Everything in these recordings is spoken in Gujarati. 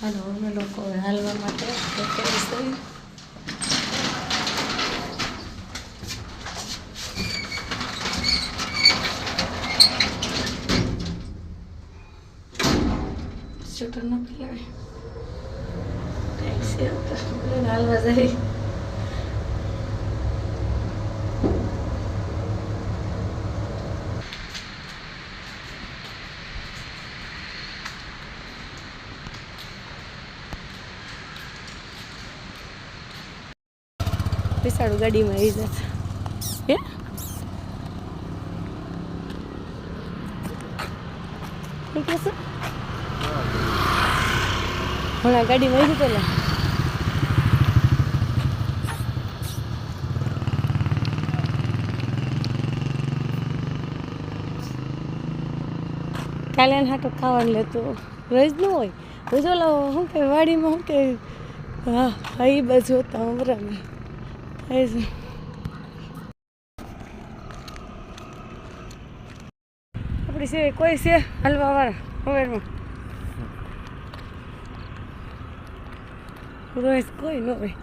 હાલો અમે લોકો હવે હાલવા માટે તૈયારી કરી સ્વેટર ન પહેરાવે ટેક્સી આપણે હાલવા જઈ બેસાડું ગાડીમાં આવી જશે હે? હમણાં ગાડીમાં આવી પેલા કાલે એને હાટો ખાવાનું લેતો રોજ ન હોય. રોજ લાવો શું કે વાડીમાં શું કે હા હા એ બાજુ હતા અમરામાં થાય છે આપણી છે કોઈ છે હલવા વાળા હવેરમાં રોજ કોઈ ન હોય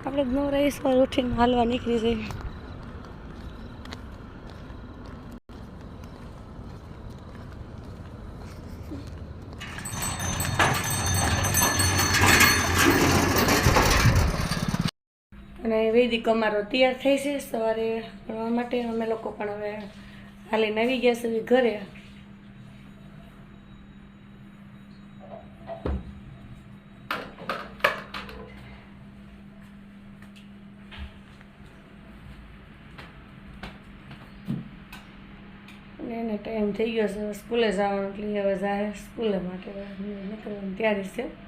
આપણે નવરા એ સવાર ઉઠીને હાલવા નીકળી જઈએ અને વૈદિક અમારો તૈયાર થઈ છે સવારે ભણવા માટે અમે લોકો પણ હવે હાલીને આવી ગયા છે ઘરે અને એને ટાઈમ થઈ ગયો છે સ્કૂલે જવાનું એટલે હવે જાય સ્કૂલે માટે નીકળવાની તૈયારી છે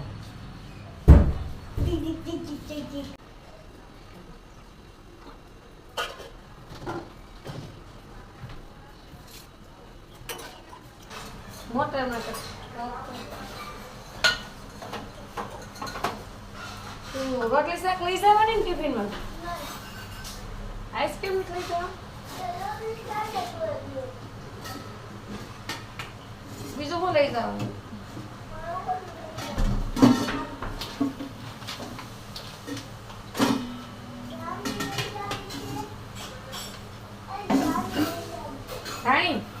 મોટર માટે તું રોટલી શાક લઈ જવાની ને ટિફિનમાં આઈસ્ક્રીમ લઈ જવા બીજું શું લઈ જવાનું રાણી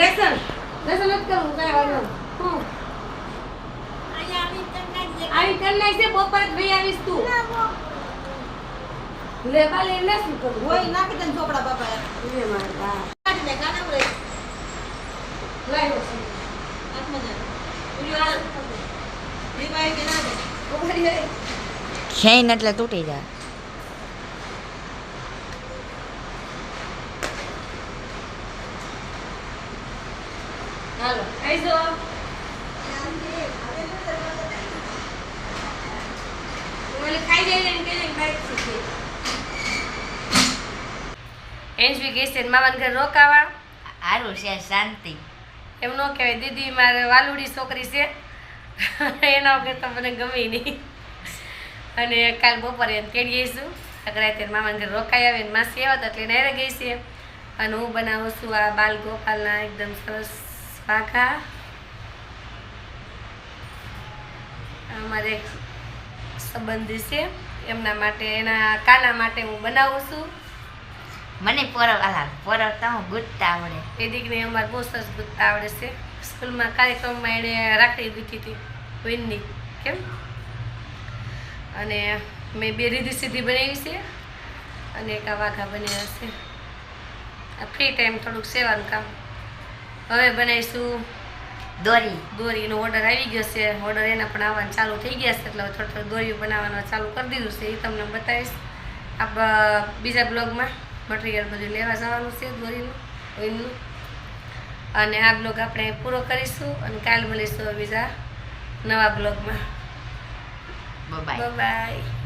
લેસન લેસન નથી કરવું કાંઈ વાંધો. હું આવી કરી નાખશે બપોરે જ ભાઈ આવીશ તું. લે બાલે એમને શું કરવું હોય નાખી દે ચોપડા બાપા લે મારે બા. કાઢી દે કાને ઉરે લાવ્યો છે. હાથમાં જા ઉરી વાળ રીવાય કે ના દે ઉભરી રહે. ખેઈને એટલે તૂટી જાય. હાલો. આઈ જાઓ. ઓલે ખાઈ જાય ને કે બાઈક શીખી એન્જવી કહે છે મામાને ઘરે રોકાવા. સારું છે શાંતિ. એમ ન કહેવાય દીદી મારે વાલુડી છોકરી છે. એના વગર તો મને ગમે નહીં. અને કાલ બપોરે એને તેડી આવીશું રાતે મામાને ઘરે રોકાઈ આવે ને માસી આવ્યા હતા એટલે નેરે ગઈ છે. અને હું બનાવું છું આ બાલ ગોપાલના એકદમ સરસ. પાકા અમારે એક સંબંધી છે. એમના માટે એના કાના માટે હું બનાવું છું. મને પરવ આલા પરવતા હું ગુજતા આવડે. એ દીકરી અમારે બહુ સરસ ગુજતા આવડે છે. સ્કૂલમાં કાર્યક્રમમાં એણે રાખડી દીધી હતી વિનની કેમ? અને મેં બે રીધી સીધી બનાવી છે અને એક આ વાઘા બનાવ્યા છે. આ ફ્રી ટાઈમ થોડુંક સેવાનું કામ. હવે બનાવીશું દોરી. દોરીનો ઓર્ડર આવી ગયો છે. ઓર્ડર એના પણ આવવાનું ચાલુ થઈ ગયા છે એટલે હવે થોડું થોડું દોરી બનાવવાનું ચાલુ કરી દીધું છે. એ તમને બતાવીશ. આપ બીજા બ્લોગમાં મટીરિયલ બધું લેવા જવાનું છે દોરીનું ઓઇલનું અને આ બ્લોગ આપણે પૂરો કરીશું અને કાલ મળીશું બીજા નવા બ્લોગમાં. Bye bye